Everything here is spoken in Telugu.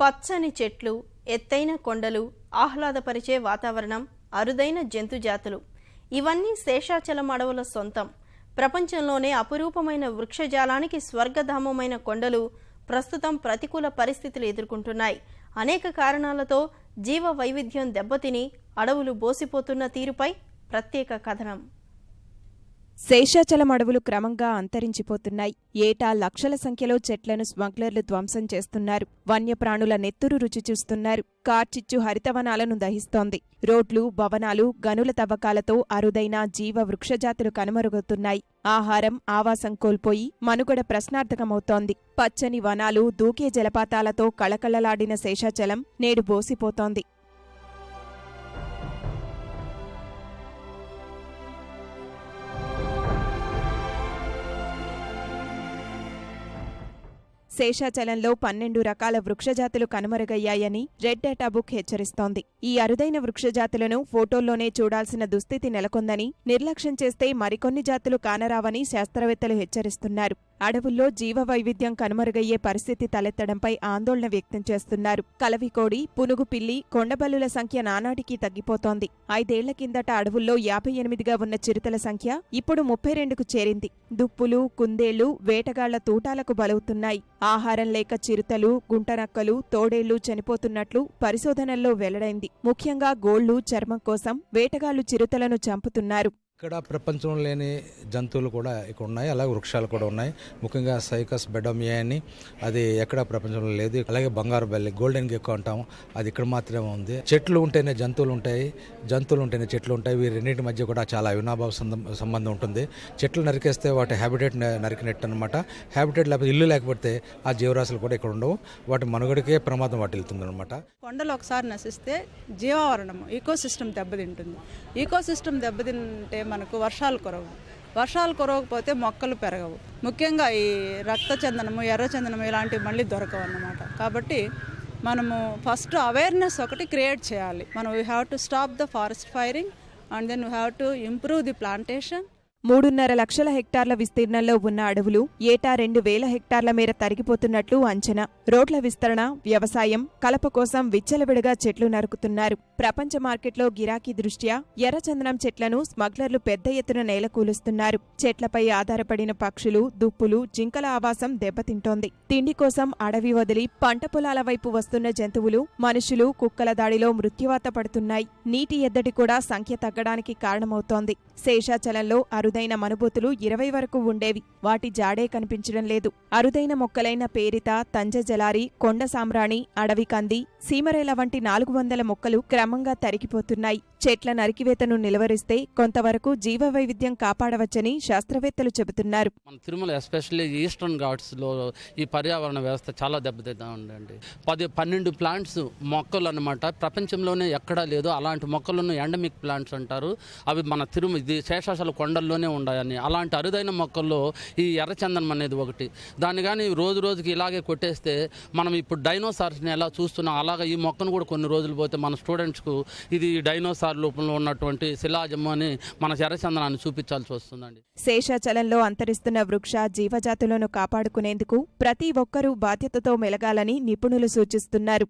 పచ్చని చెట్లు ఎత్తైన కొండలు ఆహ్లాదపరిచే వాతావరణం అరుదైన జంతుజాతులు. ఇవన్నీ శేషాచలం అడవుల సొంతం. ప్రపంచంలోనే అపురూపమైన వృక్షజాలానికి స్వర్గధామమైన కొండలు ప్రస్తుతం ప్రతికూల పరిస్థితులు ఎదుర్కొంటున్నాయి. అనేక కారణాలతో జీవ వైవిధ్యం దెబ్బతిని అడవులు బోసిపోతున్న తీరుపై ప్రత్యేక కథనం. శేషాచలం అడవులు క్రమంగా అంతరించిపోతున్నాయి. ఏటా లక్షల సంఖ్యలో చెట్లను స్మగ్లర్లు ధ్వంసం చేస్తున్నారు. వన్యప్రాణుల నెత్తురు రుచి చూస్తున్నారు. కార్చిచ్చు హరితవనాలను దహిస్తోంది. రోడ్లు భవనాలు గనుల తవ్వకాలతో అరుదైన జీవ వృక్షజాతులు కనుమరుగుతున్నాయి ఆహారం ఆవాసం కోల్పోయి మనుగడ ప్రశ్నార్థకమవుతోంది. పచ్చని వనాలు దూకే జలపాతాలతో కళకళలాడిన శేషాచలం నేడు బోసిపోతోంది. శేషాచలంలో పన్నెండు రకాల వృక్షజాతులు కనుమరుగయ్యాయని రెడ్ డేటా బుక్ హెచ్చరిస్తోంది. ఈ అరుదైన వృక్షజాతులను ఫోటోల్లోనే చూడాల్సిన దుస్థితి నెలకొందని నిర్లక్ష్యం చేస్తే మరికొన్ని జాతులు కానరావని శాస్త్రవేత్తలు హెచ్చరిస్తున్నారు. అడవుల్లో జీవ వైవిధ్యం కనుమరుగయ్యే పరిస్థితి తలెత్తడంపై ఆందోళన వ్యక్తం చేస్తున్నారు. కలవికోడి పునుగు పిల్లి కొండబల్లుల సంఖ్య నానాటికి తగ్గిపోతోంది. ఐదేళ్ళ కిందట అడవుల్లో యాభై ఎనిమిదిగా ఉన్న చిరుతల సంఖ్య ఇప్పుడు ముప్పై రెండుకు చేరింది. దుప్పులు కుందేళ్ళు వేటగాళ్ళ తూటాలకు బలవుతున్నాయి. ఆహారం లేక చిరుతలు గుంటనక్కలు తోడేళ్ళు చనిపోతున్నట్లు పరిశోధనల్లో వెల్లడైంది. ముఖ్యంగా గోళ్ళు చర్మం కోసం వేటగాళ్ళు చిరుతలను చంపుతున్నారు. ఇక్కడ ప్రపంచంలో లేని జంతువులు కూడా ఇక్కడ ఉన్నాయి. అలాగే వృక్షాలు కూడా ఉన్నాయి. ముఖ్యంగా సైకస్ బెడోమియా అని అది ఎక్కడ ప్రపంచంలో లేదు. అలాగే బంగారు బల్లి గోల్డెన్ గెక్కు అంటాం అది ఇక్కడ మాత్రమే ఉంది. చెట్లు ఉంటేనే జంతువులు ఉంటాయి. జంతువులు ఉంటేనే చెట్లు ఉంటాయి. వీరి రెండింటి మధ్య కూడా చాలా అవినాభావ సంబంధం ఉంటుంది. చెట్లు నరికేస్తే వాటి హ్యాబిటేట్ నరికినట్టు అనమాట హ్యాబిటేట్ లేకపోతే ఇల్లు లేకపోతే ఆ జీవరాశులు కూడా ఇక్కడ ఉండవు. వాటి మనుగడికే ప్రమాదం వాటిల్తుంది అనమాట కొండలు ఒకసారి నశిస్తే జీవావరణం ఈకోసిస్టమ్ దెబ్బతింటుంది. ఈకోసిస్టమ్ దెబ్బతింటే మనకు వర్షాలు కురవు. వర్షాలు కురవకపోతే మొక్కలు పెరగవు. ముఖ్యంగా ఈ రక్త చందనము ఎర్ర చందనము ఇలాంటివి మళ్ళీ దొరకవు అన్నమాట. కాబట్టి మనము ఫస్ట్ అవేర్నెస్ ఒకటి క్రియేట్ చేయాలి. మనం we have to stop the forest firing and then we have to improve the plantation మూడున్నర లక్షల హెక్టార్ల విస్తీర్ణంలో ఉన్న అడవులు ఏటా రెండు వేల హెక్టార్ల మేర తరిగిపోతున్నట్లు అంచనా. రోడ్ల విస్తరణ వ్యవసాయం కలప కోసం విచ్చలవిడిగా చెట్లు నరుకుతున్నారు. ప్రపంచ మార్కెట్లో గిరాకీ దృష్ట్యా ఎర్రచందనం చెట్లను స్మగ్లర్లు పెద్ద ఎత్తున నేలకూలుస్తున్నారు చెట్లపై ఆధారపడిన పక్షులు దుప్పులు జింకల ఆవాసం దెబ్బతింటోంది. తిండి కోసం అడవి వదిలి పంట పొలాల వైపు వస్తున్న జంతువులు మనుషులు కుక్కల దాడిలో మృత్యువాత పడుతున్నాయి. నీటి ఎద్దడి కూడా సంఖ్య తగ్గడానికి కారణమవుతోంది. శేషాచలంలో అరుదైన మనుబోతులు ఇరవై వరకు ఉండేవి. వాటి జాడే కనిపించడం లేదు. అరుదైన మొక్కలైన పేరిత తంజ జలారి కొండ సామ్రాణి అడవి కంది సీమరేల వంటి నాలుగు వందల మొక్కలు క్రమంగా తరిగిపోతున్నాయి. చెట్ల నరికివేతను నిలవరిస్తే కొంతవరకు జీవ వైవిధ్యం కాపాడవచ్చని శాస్త్రవేత్తలు చెబుతున్నారు. మన తిరుమల ఎస్పెషల్లీ ఈస్టర్న్ ఘాట్స్లో ఈ పర్యావరణ వ్యవస్థ చాలా దెబ్బతింటా ఉందండి. పది పన్నెండు ప్లాంట్స్ మొక్కలు అన్నమాట. ప్రపంచంలోనే ఎక్కడా లేదు అలాంటి మొక్కలను ఎండమిక్ ప్లాంట్స్ అంటారు. అవి మన తిరుమల ఇది శేషాచల కొండల్లోనే ఉన్నాయని అలాంటి అరుదైన మొక్కల్లో ఈ ఎర్రచందనం అనేది ఒకటి. దాన్ని కానీ రోజు రోజుకి ఇలాగే కొట్టేస్తే మనం ఇప్పుడు డైనోసార్స్ని ఎలా చూస్తున్నాం అలాగే ఈ మొక్కను కూడా కొన్ని రోజులు పోతే మన స్టూడెంట్స్కు ఇది డైనోసార్ రూపంలో ఉన్నటువంటి శిలాజము అని మన ఎర్రచందనాన్ని చూపించాల్సి వస్తుందండి. శేషాచలంలో అంతరిస్తున్న వృక్ష జీవజాతులను కాపాడుకునేందుకు ప్రతి ఒక్కరూ బాధ్యతతో మెలగాలని నిపుణులు సూచిస్తున్నారు.